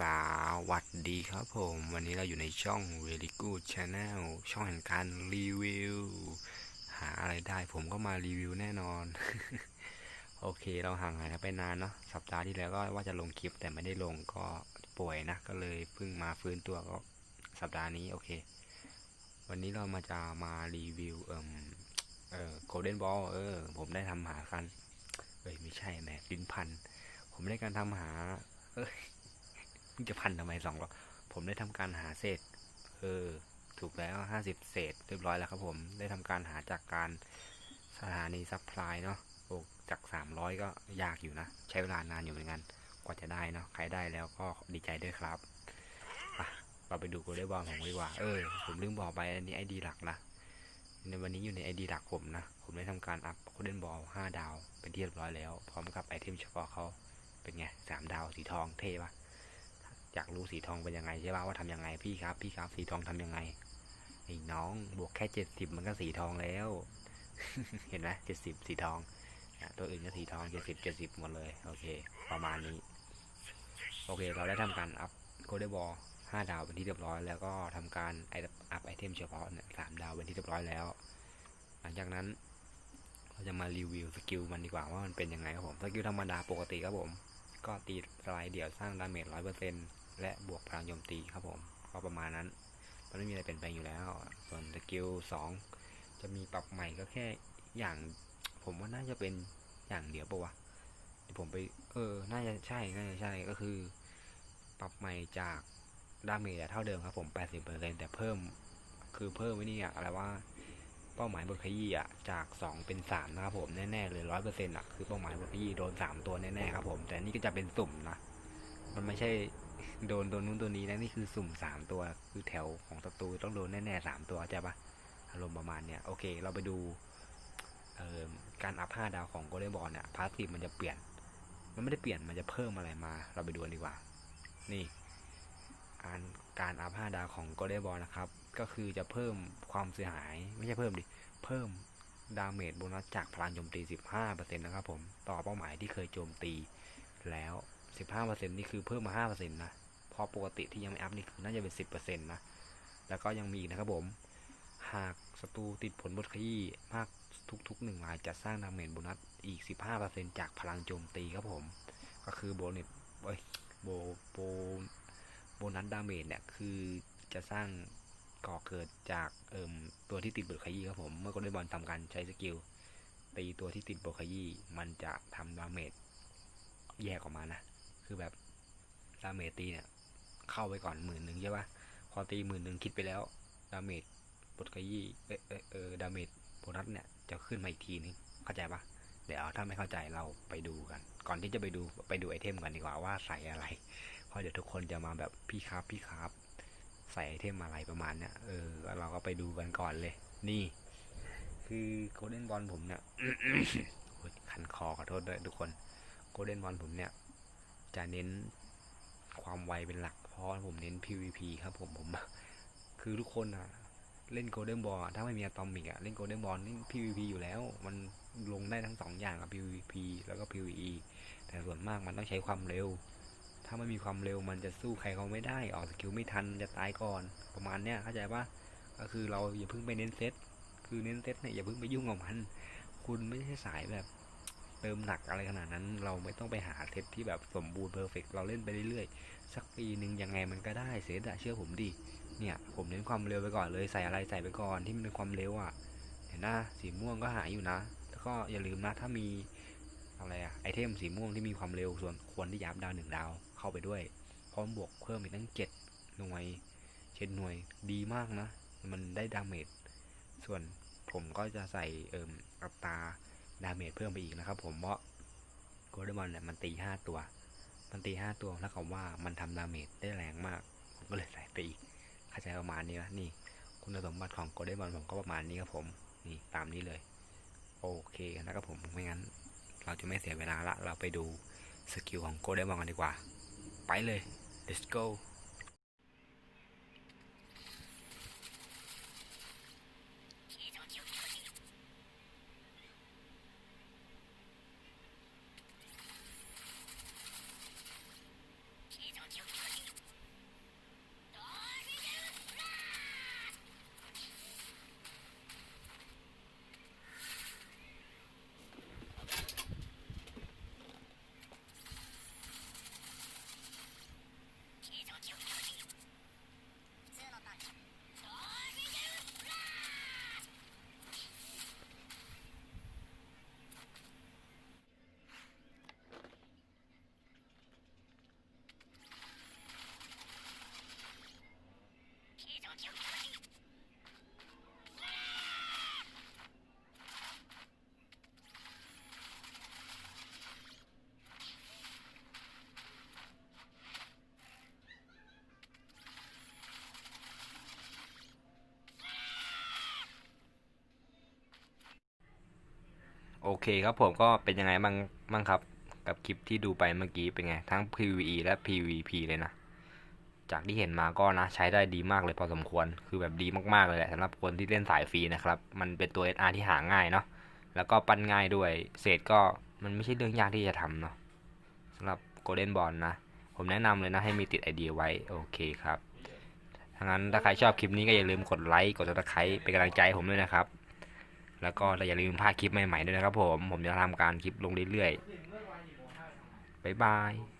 สวัสดีครับผม วันนี้เราอยู่ในช่อง Really Good Channel ช่องแห่งการรีวิว หาอะไรได้ผมก็มารีวิวแน่นอน โอเคเราห่างหายไปนานเนาะสัปดาห์ที่แล้วก็ว่าจะลงคลิปแต่ไม่ได้ลงก็ป่วยนะ ก็เลยเพิ่งมาฟื้นตัวก็สัปดาห์นี้โอเค วันนี้เรามาจะมารีวิว เอ่มเอ่อ Golden Ball เออ ผมได้ทำหากันเอ้ยไม่ใช่แหมลิ้นพัน ผมได้การทำหาเอ้ย จะพันทำไมสองหรอผมได้ทำการหาเศษ เออ ถูกแล้วห้าสิบเศษเรียบร้อยแล้วครับผม ได้ทำการหาจากการสถานีซัพพลายเนาะโอ้จากสามร้อยก็ยากอยู่นะ ใช้เวลานานอยู่เหมือนกัน กว่าจะได้เนาะ ใครได้แล้วก็ดีใจด้วยครับเราไปดูโกลเด้นบอลของดีกว่า เออ ผมลืมบอกไปอันนี้ไอดีหลักนะ ในวันนี้อยู่ในไอดีหลักผมนะ ผมได้ทำการอัพโกลเด้นบอลห้าดาว เป็นที่เรียบร้อยแล้ว พร้อมกับไอเทมเฉพาะเขา เป็นไงสามดาวสีทองเท่ปะ อยากรู้สีทองเป็นยังไงใช่ป่ะว่าทำยังไงพี่ครับ พี่ครับ สีทองทำยังไงไอ้น้องบวกแค่เจ็ดสิบมันก็สีทองแล้ว เห็นไหมเจ็ดสิบสีทองตัวอื่นก็สีทองเจ็ดสิบเจ็ดสิบหมดเลย โอเค ประมาณนี้ โอเค เราได้ทำการอัพโคเดบอลห้าดาวเป็นที่เรียบร้อย แล้วก็ทำการไออัพไอเทมเฉพาะเนี่ยสามดาวเป็นที่เรียบร้อยแล้ว หลังจากนั้นเราจะมารีวิวสกิลมันดีกว่าว่ามันเป็นยังไงครับผม สกิลธรรมดาปกติครับผม ก็ตีสไลด์เดี่ยวสร้างดาเมจร้อยเปอร์เซ็นต์ และบวกพลังโจมตีครับผมก็ประมาณนั้น มันไม่มีอะไรเปลี่ยนแปลงอยู่แล้ว ส่วนสกิลสองจะมีปรับใหม่ก็แค่อย่างผมว่าน่าจะเป็นอย่างเดียวปะวะเดี๋ยวผมไปเออ น่าจะใช่ น่าจะใช่ก็คือ ปรับใหม่จากดาเมจเท่าเดิมครับผม 80%แต่เพิ่ม คือเพิ่มไว้นี่อะอะไรว่าเป้าหมายบทขยี้อะจาก 2 เป็น 3 นะครับผม แน่ ๆ เลยร้อยเปอร์เซ็นต์อะคือเป้าหมายบทขยี้โดน 3 ตัวแน่ ๆ ครับผม แต่นี่ก็จะเป็นสุ่มนะ มันไม่ใช่โดนโดนนู้นตัวนี้นะนี่คือสุ่ม3ตัว คือแถวของศัตรูต้องโดนแน่ๆ3ตัวเข้าใจปะอารมณ์ประมาณเนี้ยโอเค เราไปดูการอัพ5ดาวของโกลเด้นบอลเนี่ยพาสซีฟมันจะเปลี่ยน มันไม่ได้เปลี่ยนมันจะเพิ่มอะไรมา เราไปดูดีกว่า นี่การการอัพ5ดาวของโกลเด้นบอลนะครับ ก็คือจะเพิ่มความเสียหาย ไม่ใช่เพิ่มดิ เพิ่มดาเมจโบนัสจากพลังโจมตี 15%นะครับผม ต่อเป้าหมายที่เคยโจมตีแล้ว 15%นี่คือเพิ่มมา5%นะเพราะปกติที่ยังไม่อัพนี่คือน่าจะเป็น10%นต์นะ แล้วก็ยังมีอีกนะครับผม หากศัตรูติดผลบทขยี้มากทุกๆหนึ่งรายจะสร้างดาเมจโบนัสอีก15%จากพลังโจมตีครับผม ก็คือโบนัสเอ้ยโบโบโบนัสดาเมจเนี่ยคือจะสร้างก่อเกิดจากเอ่มตัวที่ติดบทขยี้ครับผม เมื่อโกลเด้นบอลทำการใช้สกิลตีตัวที่ติดบทขยี้มันจะทำดาเมจแยกออกมานะ คือแบบดาเมจตีเนี่ย เข้าไปก่อนหมื่นหนึ่งใช่ปะพอตีหมื่นหนึ่งคิดไปแล้วดาเมจบทขยี้เออเออเอดาเมจโบนัสเนี่ยจะขึ้นมาอีกทีนึงเข้าใจปะเดี๋ยวถ้าไม่เข้าใจเราไปดูกัน ก่อนที่จะไปดูไปดูไอเทมกันดีกว่าว่าใส่อะไร เพราะเดี๋ยวทุกคนจะมาแบบพี่ครับพี่ครับ ใส่ไอเทมอะไรประมาณเนี้ยเออเราก็ไปดูกันก่อนเลย นี่ คือโกลเด้นบอลผมเนี่ยโอ๊ยคันคอขอโทษด้วยทุกคนโกลเด้นบอลผมเนี่ย จะเน้นความไวเป็นหลัก เพราะผมเน้น PVP ครับผมผม คือทุกคนอะเล่นโกลเด้นบอลถ้าไม่มีอะตอมิกอะเล่นโกลเด้นบอลเล่น PVP อยู่แล้ว มันลงได้ทั้งสองอย่างกับ PVP แล้วก็ PVE แต่ส่วนมากมันต้องใช้ความเร็ว ถ้าไม่มีความเร็วมันจะสู้ใครเขาไม่ได้ออกสกิลไม่ทันจะตายก่อนประมาณเนี้ยเข้าใจปะก็คือเราอย่าเพิ่งไปเน้นเซตคือเน้นเซตเนี่ยอย่าเพิ่งไปยุ่งกับมัน คุณไม่ใช่สายแบบ เติมหนักอะไรขนาดนั้น เราไม่ต้องไปหาเซตที่แบบสมบูรณ์เพอร์เฟกเราเล่นไปเรื่อยๆสักปีหนึ่งยังไงมันก็ได้เซตอะเชื่อผมดิเนี่ยผมเน้นความเร็วไปก่อนเลยใส่อะไรใส่ไปก่อนที่มันเป็นความเร็วอะเห็นหนะสีม่วงก็หายอยู่นะ แล้วก็อย่าลืมนะถ้ามีอะไรอะไอเทมสีม่วงที่มีความเร็วส่วนควรที่ยับดาวหนึ่งดาวเข้าไปด้วย พร้อมบวกเพิ่มอีกตั้งเจ็ดหน่วยเจ็ดหน่วยดีมากนะ มันได้ดาเมจส่วนผมก็จะใส่เอิมอัตรา ดาเมจเพิ่มไปอีกนะครับ ผมเพราะโกลเด้นบอลเนี่ยมันตีห้าตัว มันตีห้าตัวแล้วกับว่ามันทำดาเมจได้แรงมากผมก็เลยใส่ไปอีกเข้าใจประมาณนี้นะนี่ คุณสมบัติของโกลเด้นบอลผมก็ประมาณนี้ครับผมนี่ตามนี้เลย โอเคนะครับผมไม่งั้น เราจะไม่เสียเวลาละเราไปดูสกิลของโกลเด้นบอลกันดีกว่า ไปเลย let's go「 โอเคครับผมก็เป็นยังไงบ้างบ้างครับ กับคลิปที่ดูไปเมื่อกี้เป็นไง ทั้ง PVE และ PVP เลยนะ จากที่เห็นมาก็นะใช้ได้ดีมากเลยพอสมควร คือแบบดีมากๆเลยแหละสำหรับคนที่เล่นสายฟรีนะครับ มันเป็นตัว SR ที่หาง่ายเนาะ แล้วก็ปั้นง่ายด้วย เศษก็มันไม่ใช่เรื่องยากที่จะทำเนาะสำหรับ Golden Ball นะ ผมแนะนำเลยนะให้มีติดไอเดียไว้ โอเคครับถ้างั้นถ้าใครชอบคลิปนี้ก็อย่าลืมกดไลค์ กด subscribe เป็นกำลังใจผมด้วยนะครับ แล้วก็อย่าลืมพลาดคลิปใหม่ๆด้วยนะครับผม ผมจะทำการคลิปลงเรื่อยๆบ๊ายบาย